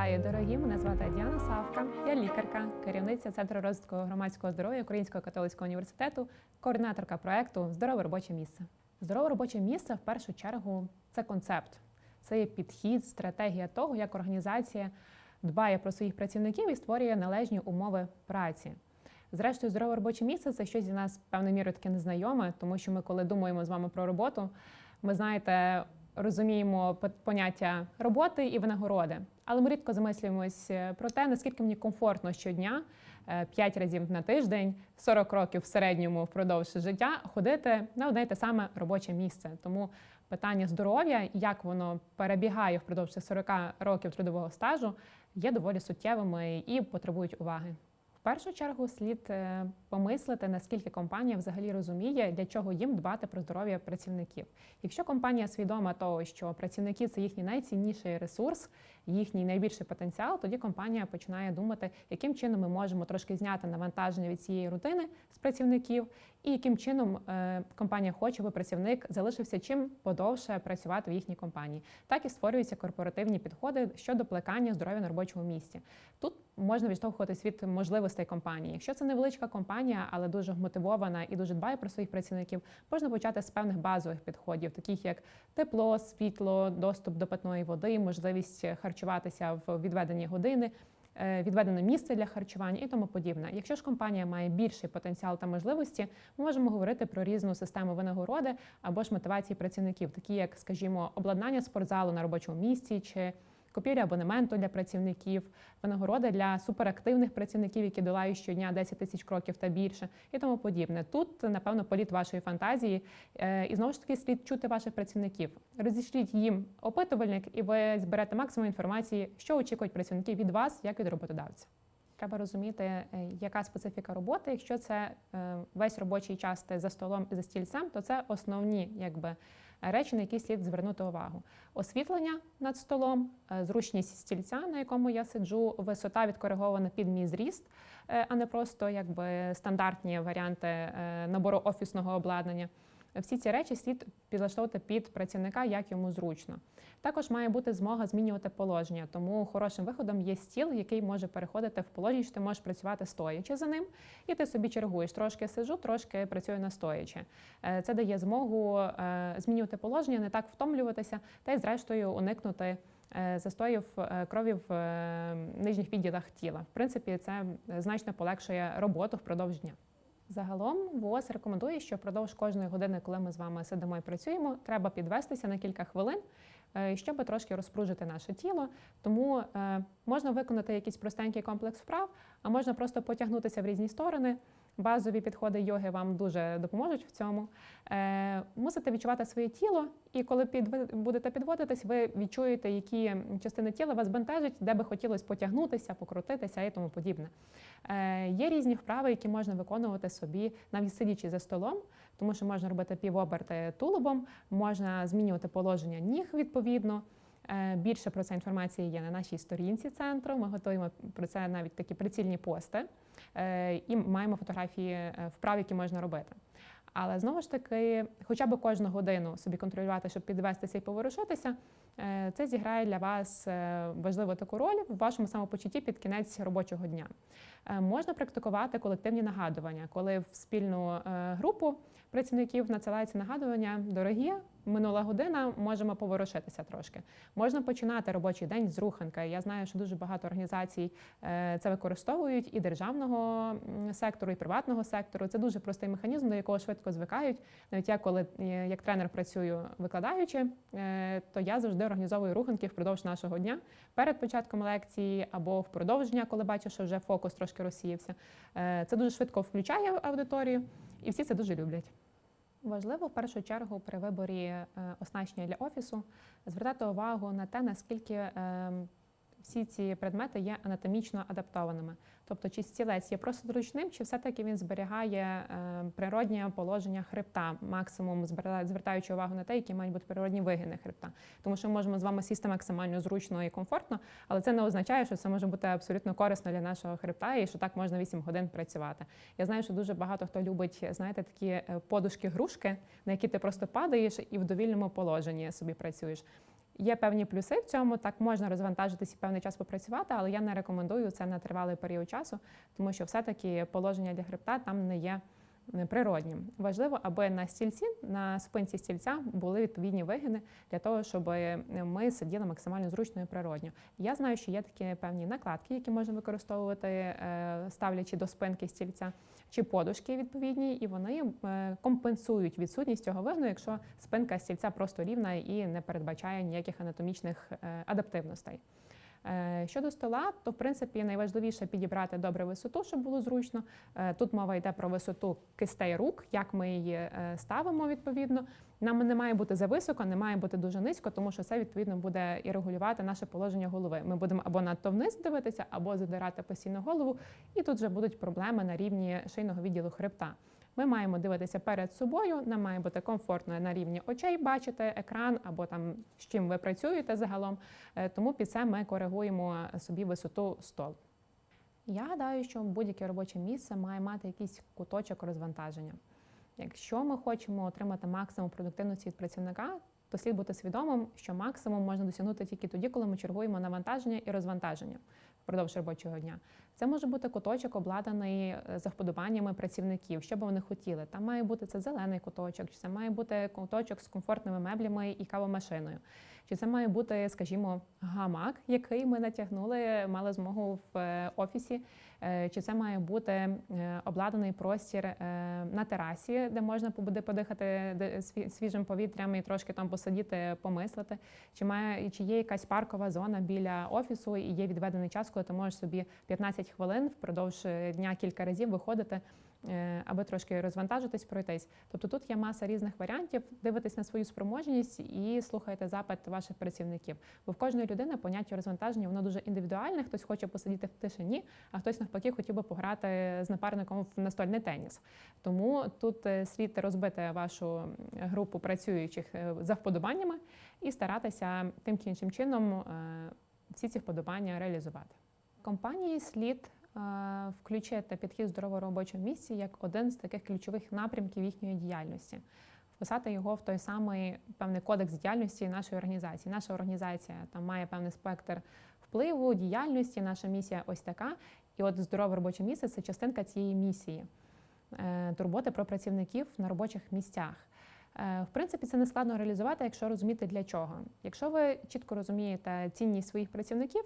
Вітаю, дорогі! Мене звати Діана Савка. Я лікарка, керівниця Центру розвитку громадського здоров'я Українського католицького університету, координаторка проекту Здорове робоче місце. Здорове робоче місце в першу чергу це концепт, це є підхід, стратегія того, як організація дбає про своїх працівників і створює належні умови праці. Зрештою, здорове робоче місце це щось для нас певною мірою таке незнайоме, тому що ми, коли думаємо з вами про роботу, ми знаєте, розуміємо поняття роботи і винагороди. Але ми рідко замислюємось е, про те, наскільки мені комфортно щодня, 5 разів на тиждень, 40 років в середньому впродовж життя ходити на одне й те саме робоче місце. Тому питання здоров'я, як воно перебігає впродовж цих 40 років трудового стажу, є доволі суттєвими і потребують уваги. Першу чергу слід е, помислити, наскільки компанія взагалі розуміє, для чого їм дбати про здоров'я працівників. Якщо компанія свідома того, що працівники це їхній найцінніший ресурс, їхній найбільший потенціал, тоді компанія починає думати, яким чином ми можемо трошки зняти навантаження від цієї рутини з працівників, і яким чином е, компанія хоче, аби працівник залишився чим подовше працювати в їхній компанії. Так і створюються корпоративні підходи щодо плекання здоров'я на робочому місці. Тут можна відштовхуватись від можливостей компанії. Якщо це невеличка компанія, але дуже мотивована і дуже дбає про своїх працівників, можна почати з певних базових підходів, таких як тепло, світло, доступ до питної води, можливість харчуватися в відведені години. е, Відведене місце для харчування і тому подібне. Якщо ж компанія має більший потенціал та можливості, ми можемо говорити про різну систему винагороди або ж мотивації працівників, такі як, скажімо, обладнання спортзалу на робочому місці чи купівля абонементу для працівників, винагорода для суперактивних працівників, які долають щодня 10 тисяч кроків та більше, і тому подібне. Тут, напевно, політ вашої фантазії, Е, і знову ж таки слід чути ваших працівників. Розішліть їм опитувальник, і ви зберете максимум інформації, що очікують працівники від вас, як від роботодавця. Треба розуміти, е, яка специфіка роботи. Якщо це е, весь робочий час ти за столом і за стільцем, то це основні якби, речі, на які слід звернути увагу. Освітлення над столом, е, зручність стільця, на якому я сиджу, висота відкоригована під мій зріст, е, а не просто якби, стандартні варіанти е, набору офісного обладнання. Всі ці речі слід підлаштовувати під працівника, як йому зручно. Також має бути змога змінювати положення, тому хорошим виходом є стіл, який може переходити в положення, що ти можеш працювати стоячи за ним, і ти собі чергуєш. Трошки сижу, трошки працюю на стоячи. Е, Це дає змогу е, змінювати положення, не так втомлюватися, та й зрештою уникнути. е, Застоїв крові в нижніх відділах тіла. В принципі, це значно полегшує роботу впродовж дня. Загалом ВООЗ рекомендує, що впродовж кожної години, коли ми з вами сидимо і працюємо, треба підвестися на кілька хвилин, е, щоб трошки розпружити наше тіло. Тому е, можна виконати якийсь простенький комплекс вправ, а можна просто потягнутися в різні сторони. Базові підходи йоги вам дуже допоможуть в цьому. Е, мусите відчувати своє тіло, і коли підви- будете підводитись, ви відчуєте, які частини тіла вас бентежать, де би хотілося потягнутися, покрутитися і тому подібне. Е, є різні вправи, які можна виконувати собі, навіть сидячи за столом, тому що можна робити півоберти тулубом, можна змінювати положення ніг відповідно. Е, Більше про це інформації є на нашій сторінці центру. Ми готуємо про це навіть такі прицільні пости е, і маємо фотографії е, вправ, які можна робити. Але знову ж таки, хоча б кожну годину собі контролювати, щоб підвестися і поворушитися, це зіграє для вас важливу таку роль в вашому самопочутті під кінець робочого дня. Можна практикувати колективні нагадування, коли в спільну групу працівників надсилається нагадування дорогі. Минула година, можемо поворушитися трошки. Можна починати робочий день з руханки. Я знаю, що дуже багато організацій е, це використовують і державного сектору, і приватного сектору. Це дуже простий механізм, до якого швидко звикають. Навіть я, коли е, як тренер працюю викладаючи, е, то я завжди організовую руханки впродовж нашого дня перед початком лекції або впродовж дня, коли бачу, що вже фокус трошки розсіявся. Це дуже швидко включає аудиторію, і всі це дуже люблять. Важливо в першу чергу при виборі е, оснащення для офісу звертати увагу на те, наскільки е, всі ці предмети є анатомічно адаптованими. Тобто, чи стілець є просто зручним, чи все-таки він зберігає е, природнє положення хребта, максимум звертаючи увагу на те, які мають бути природні вигини хребта. Тому що ми можемо з вами сісти максимально зручно і комфортно, але це не означає, що це може бути абсолютно корисно для нашого хребта і що так можна 8 годин працювати. Я знаю, що дуже багато хто любить, знаєте, такі е, подушки-грушки, на які ти просто падаєш і в довільному положенні собі працюєш. Є певні плюси в цьому, так можна розвантажитись і певний час попрацювати, але я не рекомендую це на тривалий період часу, тому що все-таки положення для хребта там не є природнім. Важливо, аби на стільці, на спинці стільця були відповідні вигини для того, щоб ми сиділи максимально зручно і природньо. Я знаю, що є такі певні накладки, які можна використовувати, е, ставлячи до спинки стільця, чи подушки відповідні, і вони е, компенсують відсутність цього вигну, якщо спинка стільця просто рівна і не передбачає ніяких анатомічних адаптивностей. Е, щодо стола, то в принципі найважливіше підібрати добре висоту, щоб було зручно. Е, тут мова йде про висоту кистей рук, як ми її е, ставимо відповідно. Нам не має бути зависоко, не має бути дуже низько, тому що це відповідно буде і регулювати наше положення голови. Ми будемо або надто вниз дивитися, або задирати постійно голову, і тут вже будуть проблеми на рівні шийного відділу хребта. Ми маємо дивитися перед собою, нам має бути комфортно на рівні очей бачити екран або там з чим ви працюєте загалом. Е, тому під це ми коригуємо собі висоту стол. Я гадаю, що будь-яке робоче місце має мати якийсь куточок розвантаження. Якщо ми хочемо отримати максимум продуктивності від працівника, то слід бути свідомим, що максимум можна досягнути тільки тоді, коли ми чергуємо навантаження і розвантаження впродовж робочого дня. Це може бути куточок, обладнаний е, за вподобаннями працівників, що би вони хотіли. Там має бути це зелений куточок, чи це має бути куточок з комфортними меблями і кавомашиною. Чи це має бути, скажімо, гамак, який ми натягнули, мали змогу в е, офісі, е, чи це має бути обладнаний простір на терасі, де можна буде подихати свіжим повітрям і трошки там посидіти, помислити, чи має чи є якась паркова зона біля офісу і є відведений час, коли ти можеш собі 15 хвилин впродовж дня кілька разів виходити. Е, аби трошки розвантажитись, пройтись. Тобто тут є маса різних варіантів, дивитесь на свою спроможність і слухайте запит ваших працівників. Бо в кожної людини поняття розвантаження воно дуже індивідуальне. Хтось хоче посидіти в тишині, а хтось навпаки хотів би пограти з напарником в настольний теніс. Тому тут е, слід розбити вашу групу працюючих е, за вподобаннями і старатися тим чи іншим чином всі ці вподобання реалізувати. Компанії слід включити підхід здорового робочого місця як один з таких ключових напрямків їхньої діяльності, вписати його в той самий певний кодекс діяльності нашої організації. Наша організація там має певний спектр впливу, діяльності, наша місія ось така. І от здорове робоче місце це частинка цієї місії, е, турботи про працівників на робочих місцях. Е, в принципі, це не складно реалізувати, якщо розуміти для чого. Якщо ви чітко розумієте цінність своїх працівників,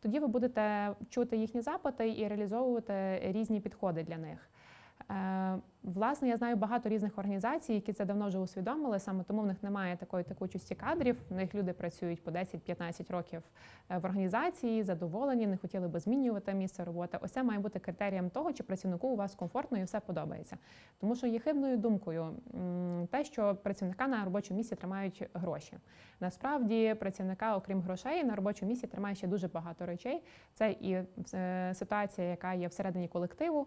тоді ви будете чути їхні запити і реалізовувати різні підходи для них. Е, власне, я знаю багато різних організацій, які це давно вже усвідомили. Саме тому в них немає такої текучості кадрів. В них люди працюють по 10-15 років е, в організації, задоволені, не хотіли би змінювати місце роботи. Ось це має бути критерієм того, чи працівнику у вас комфортно і все подобається. Тому що є хибною думкою те, що працівника на робочому місці тримають гроші. Насправді, працівника, окрім грошей, на робочому місці тримає ще дуже багато речей. Це і е, ситуація, яка є всередині колективу,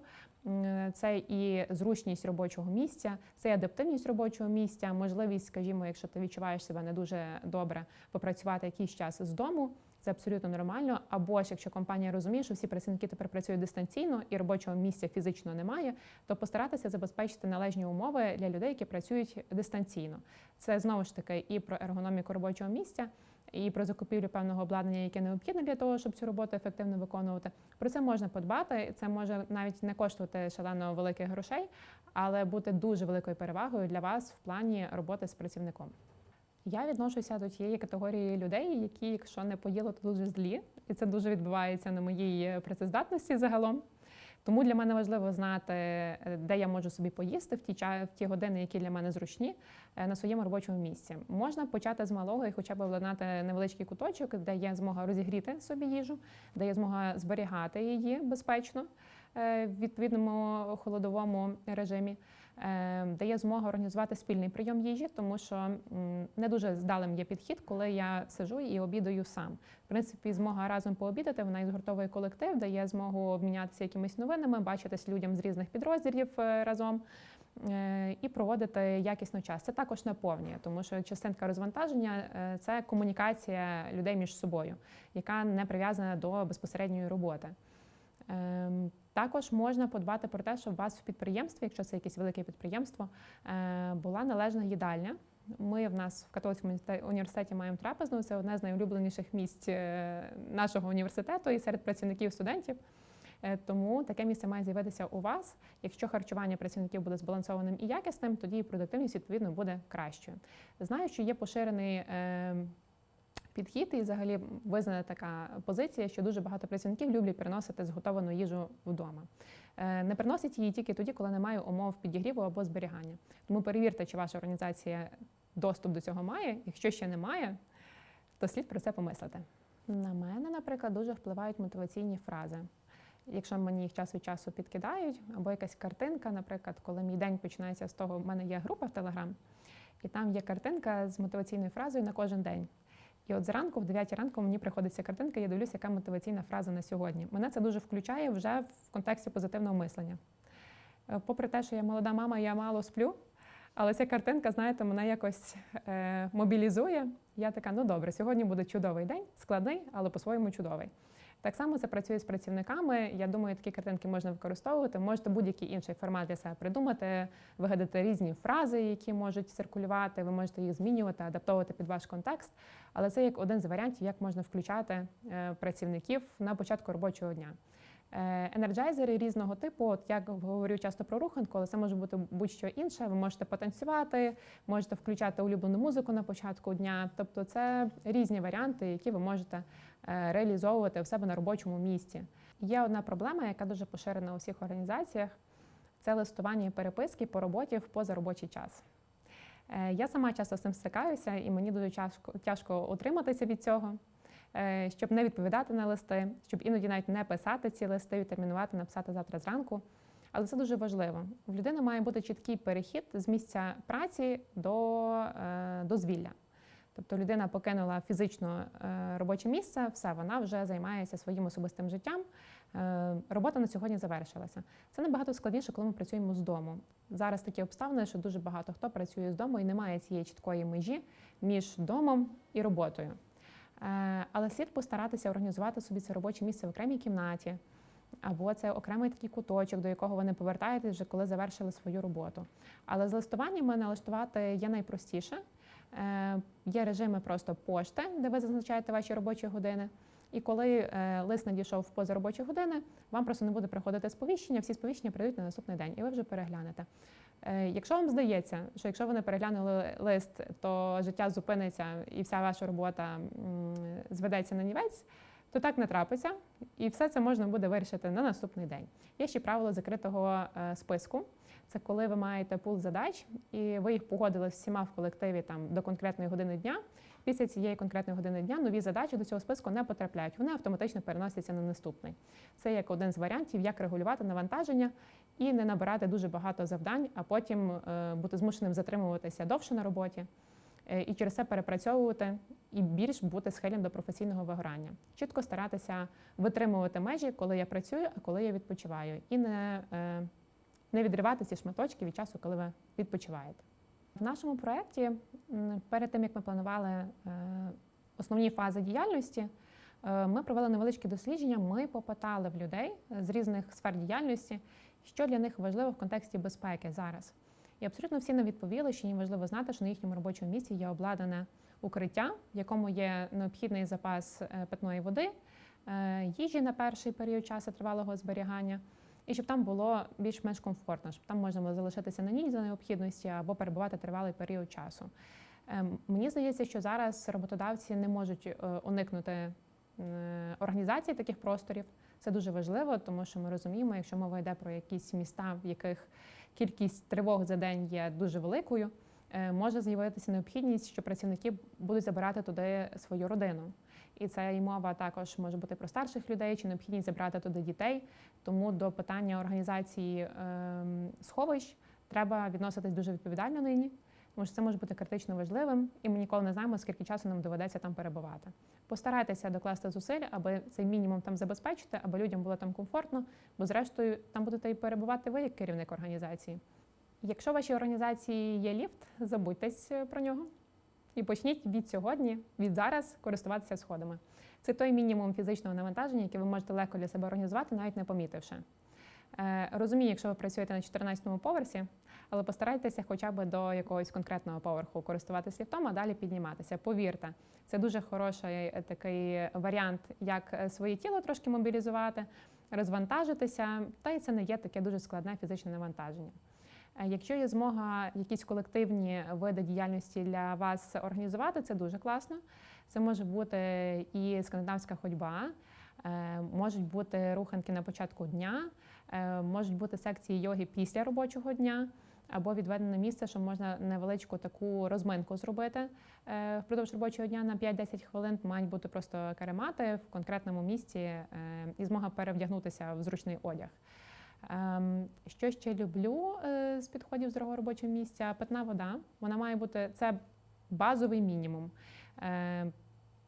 це і зручність робочого місця, це і адаптивність робочого місця, можливість, скажімо, якщо ти відчуваєш себе не дуже добре, попрацювати якийсь час з дому. Це абсолютно нормально. Або ж якщо компанія розуміє, що всі працівники тепер працюють дистанційно і робочого місця фізично немає, то постаратися забезпечити належні умови для людей, які працюють дистанційно. Це знову ж таки і про ергономіку робочого місця і про закупівлю певного обладнання, яке необхідне для того, щоб цю роботу ефективно виконувати. Про це можна подбати. Це може навіть не коштувати шалено великих грошей, але бути дуже великою перевагою для вас в плані роботи з працівником. Я відношуся до тієї категорії людей, які, якщо не поїли, то дуже злі, і це дуже відбувається на моїй працездатності загалом. Тому для мене важливо знати, е, де я можу собі поїсти в ті в ті години, які для мене зручні, на своєму робочому місці. Можна почати з малого і хоча б обладнати невеличкий куточок, де є змога розігріти собі їжу, де є змога зберігати її безпечно е, в відповідному холодовому режимі. Ем, дає змогу організувати спільний прийом їжі, тому що не дуже здалим є підхід, коли я сижу і обідаю сам. В принципі, змога разом пообідати, вона і згуртовує колектив, дає змогу обмінятися якимись новинами, бачитись людям з різних підрозділів е, разом. Е, і проводити якісно час. Це також наповнює, тому що частинка розвантаження е, це комунікація людей між собою, яка не прив'язана до безпосередньої роботи. Ем, також можна подбати про те, щоб у вас в підприємстві, якщо це якесь велике підприємство, е, була належна їдальня. Ми в нас в католицькому університеті маємо трапезну. Це одне з найулюбленіших місць нашого університету і серед працівників студентів. Е, Тому таке місце має з'явитися у вас. Якщо харчування працівників буде збалансованим і якісним, тоді і продуктивність відповідно буде кращою. Знаю, що є поширений е, підхід і взагалі визнана така позиція, що дуже багато працівників люблять приносити зготовану їжу вдома. Е, Не приносять її тільки тоді, коли немає умов підігріву або зберігання. Тому перевірте, чи ваша організація доступ до цього має. Якщо ще немає, то слід про це помислити. На мене, наприклад, дуже впливають мотиваційні фрази. Якщо мені їх час від часу підкидають, або якась картинка, наприклад, коли мій день починається з того, в мене є група в Телеграм, і там є картинка з мотиваційною фразою на кожен день. І от зранку, в 9 ранку, мені приходиться картинка, я дивлюся, яка мотиваційна фраза на сьогодні. Мене це дуже включає вже в контексті позитивного мислення. Е, Попри те, що я молода мама, я мало сплю, але ця картинка, знаєте, мене якось е, мобілізує. Я така, ну добре, сьогодні буде чудовий день, складний, але по-своєму чудовий. Так само це працює з працівниками. Я думаю, такі картинки можна використовувати. Можете будь-який інший формат для себе придумати, вигадати різні фрази, які можуть циркулювати. Ви можете їх змінювати, адаптовувати під ваш контекст. Але це як один з варіантів, як можна включати е, працівників на початку робочого дня. Е, Енерджайзери різного типу, от як говорю часто про руханку, але це може бути будь-що інше. Ви можете потанцювати, можете включати улюблену музику на початку дня. Тобто це різні варіанти, які ви можете реалізовувати в себе на робочому місці. Є одна проблема, яка дуже поширена у всіх організаціях: це листування і переписки по роботі в позаробочий час. Е, Я сама часто з цим стикаюся, і мені дуже тяжко, тяжко утриматися від цього, е, щоб не відповідати на листи, щоб іноді навіть не писати ці листи, відтермінувати, написати завтра зранку. Але це дуже важливо. В людини має бути чіткий перехід з місця праці до е, дозвілля. Тобто людина покинула фізично е, робоче місце, все, вона вже займається своїм особистим життям. Е, Робота на сьогодні завершилася. Це набагато складніше, коли ми працюємо з дому. Зараз такі обставини, що дуже багато хто працює з дому і немає цієї чіткої межі між домом і роботою. Е, Але слід постаратися організувати собі це робоче місце в окремій кімнаті, або це окремий такий куточок, до якого ви не повертаєтесь вже коли завершили свою роботу. Але з листуваннями налаштувати є найпростіше. Е, Є режими просто пошти, де ви зазначаєте ваші робочі години. І коли е, лист надійшов в позаробочі години, вам просто не буде приходити сповіщення, всі сповіщення прийдуть на наступний день, і ви вже переглянете. Е, Якщо вам здається, що якщо ви не переглянули лист, то життя зупиниться і вся ваша робота зведеться на нівець, то так не трапиться, і все це можна буде вирішити на наступний день. Є ще правило закритого списку. Це коли ви маєте пул задач, і ви їх погодили з всіма в колективі там до конкретної години дня. Після цієї конкретної години дня нові задачі до цього списку не потрапляють. Вони автоматично переносяться на наступний. Це як один з варіантів, як регулювати навантаження і не набирати дуже багато завдань, а потім е, бути змушеним затримуватися довше на роботі. е, І через це перепрацьовувати і більш бути схильним до професійного вигорання. Чітко старатися витримувати межі, коли я працюю, а коли я відпочиваю, і не, е, не відривати ці шматочки від часу, коли ви відпочиваєте. В нашому проєкті перед тим як ми планували е, основні фази діяльності, е, ми провели невеличкі дослідження. Ми попитали в людей з різних сфер діяльності, що для них важливо в контексті безпеки зараз. І абсолютно всі нам відповіли, що їм важливо знати, що на їхньому робочому місці є обладнане укриття, в якому є необхідний запас е, питної води, їжі на перший період часу тривалого зберігання, і щоб там було більш-менш комфортно, щоб там можна було залишитися на ніч за необхідності або перебувати тривалий період часу. Ем, Мені здається, що зараз роботодавці не можуть е, уникнути організації таких просторів. Це дуже важливо, тому що ми розуміємо, якщо мова йде про якісь міста, в яких кількість тривог за день є дуже великою, е, може з'явитися необхідність, що працівники будуть забирати туди свою родину. І це і мова також може бути про старших людей чи необхідність забрати туди дітей. Тому до питання організації ем, сховищ треба відноситись дуже відповідально нині, тому що це може бути критично важливим, і ми ніколи не знаємо, скільки часу нам доведеться там перебувати. Постарайтеся докласти зусиль, аби цей мінімум там забезпечити, аби людям було там комфортно, бо зрештою там будете і перебувати ви як керівник організації. Якщо в вашій організації є ліфт, забудьтесь е, про нього і почніть від сьогодні, від зараз користуватися сходами. Це той мінімум фізичного навантаження, яке ви можете легко для себе організувати, навіть не помітивши. Е, Розумію, якщо ви працюєте на 14-му поверсі, але постарайтеся хоча б до якогось конкретного поверху користуватися ліфтом, а далі підніматися. Повірте, це дуже хороший е, такий варіант, як е, своє тіло трошки мобілізувати, розвантажитися, та й це не є таке дуже складне фізичне навантаження. Е, Якщо є змога якісь колективні види діяльності для вас організувати, це дуже класно. Це може бути і скандинавська ходьба, е, можуть бути руханки на початку дня, е, можуть бути секції йоги після робочого дня. Або відведене місце, що можна невеличку таку розминку зробити впродовж робочого дня на 5-10 хвилин. Мають бути просто каремати в конкретному місці і змога перевдягнутися в зручний одяг. Ем, Що ще люблю е, з підходів здорового робочого місця? Питна вода. Вона має бути це базовий мінімум. Е,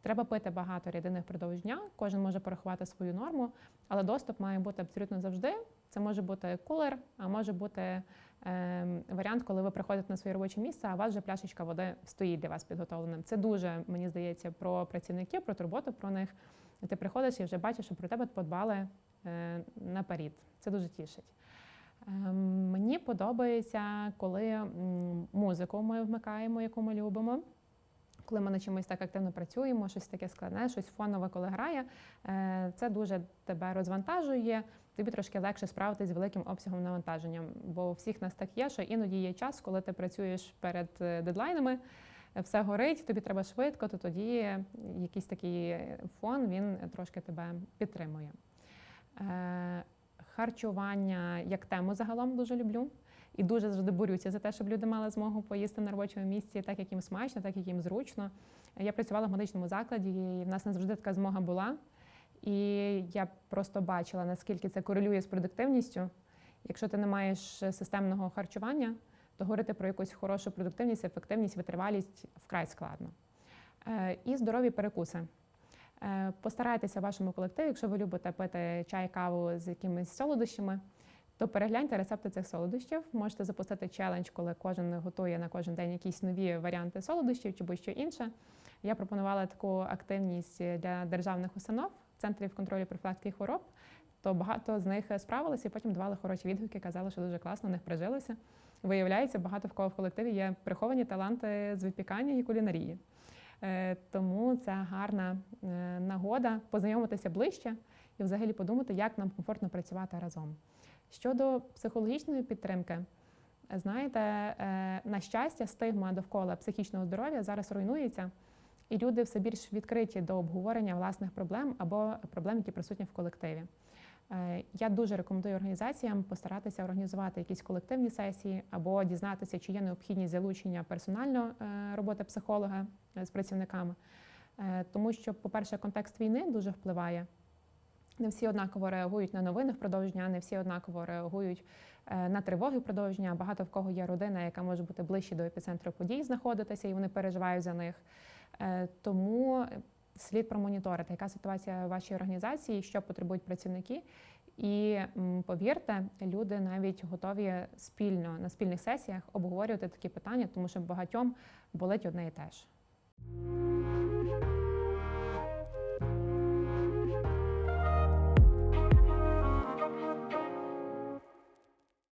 Треба пити багато рідини впродовж дня. Кожен може порахувати свою норму, але доступ має бути абсолютно завжди. Це може бути кулер, а може бути е, варіант, коли ви приходите на своє робоче місце, а у вас вже пляшечка води стоїть для вас підготовленим. Це дуже мені здається про працівників, про турботу про них. Ти приходиш і вже бачиш, що про тебе подбали наперед. Це дуже тішить. Ем, Мені подобається, коли музику ми вмикаємо, яку ми любимо. Коли ми на чимось так активно працюємо, щось таке складне, щось фонове, коли грає, е, це дуже тебе розвантажує, тобі трошки легше справитись з великим обсягом навантаження. Бо у всіх нас так є, що іноді є час, коли ти працюєш перед е, дедлайнами, е, все горить, тобі треба швидко, то тоді якийсь такий фон він трошки тебе підтримує. Е, Харчування як тему загалом дуже люблю. І дуже завжди борюся за те, щоб люди мали змогу поїсти на робочому місці так, як їм смачно, так як їм зручно. Я працювала в медичному закладі, і в нас не завжди така змога була. І я просто бачила, наскільки це корелює з продуктивністю. Якщо ти не маєш системного харчування, то говорити про якусь хорошу продуктивність, ефективність, витривалість вкрай складно. Е, І здорові перекуси. Е, Постарайтеся в вашому колективі, якщо ви любите пити чай, каву з якимись солодощами, то перегляньте рецепти цих солодощів. Можете запустити челендж, коли кожен готує на кожен день якісь нові варіанти солодощів чи будь-що інше. Я пропонувала таку активність для державних установ, центрів контролю профілактики хвороб. То багато з них справилися і потім давали хороші відгуки, казали, що дуже класно, в них прижилося. Виявляється, багато в кого в колективі є приховані таланти з випікання і кулінарії. Е, Тому це гарна е, нагода познайомитися ближче і взагалі подумати, як нам комфортно працювати разом. Щодо психологічної підтримки, знаєте, е, на щастя, стигма довкола психічного здоров'я зараз руйнується, і люди все більш відкриті до обговорення власних проблем або проблем, які присутні в колективі. Е, Я дуже рекомендую організаціям постаратися організувати якісь колективні сесії або дізнатися, чи є необхідність залучення персонально е, роботи психолога е, з працівниками. Тому що, по-перше, контекст війни дуже впливає. Не всі однаково реагують на новини впродовж дня, не всі однаково реагують на тривоги впродовж дня. Багато в кого є родина, яка може бути ближче до епіцентру подій знаходитися, і вони переживають за них. Тому слід промоніторити, яка ситуація в вашій організації, що потребують працівники. І повірте, люди навіть готові спільно на спільних сесіях обговорювати такі питання, тому що багатьом болить одне і те ж.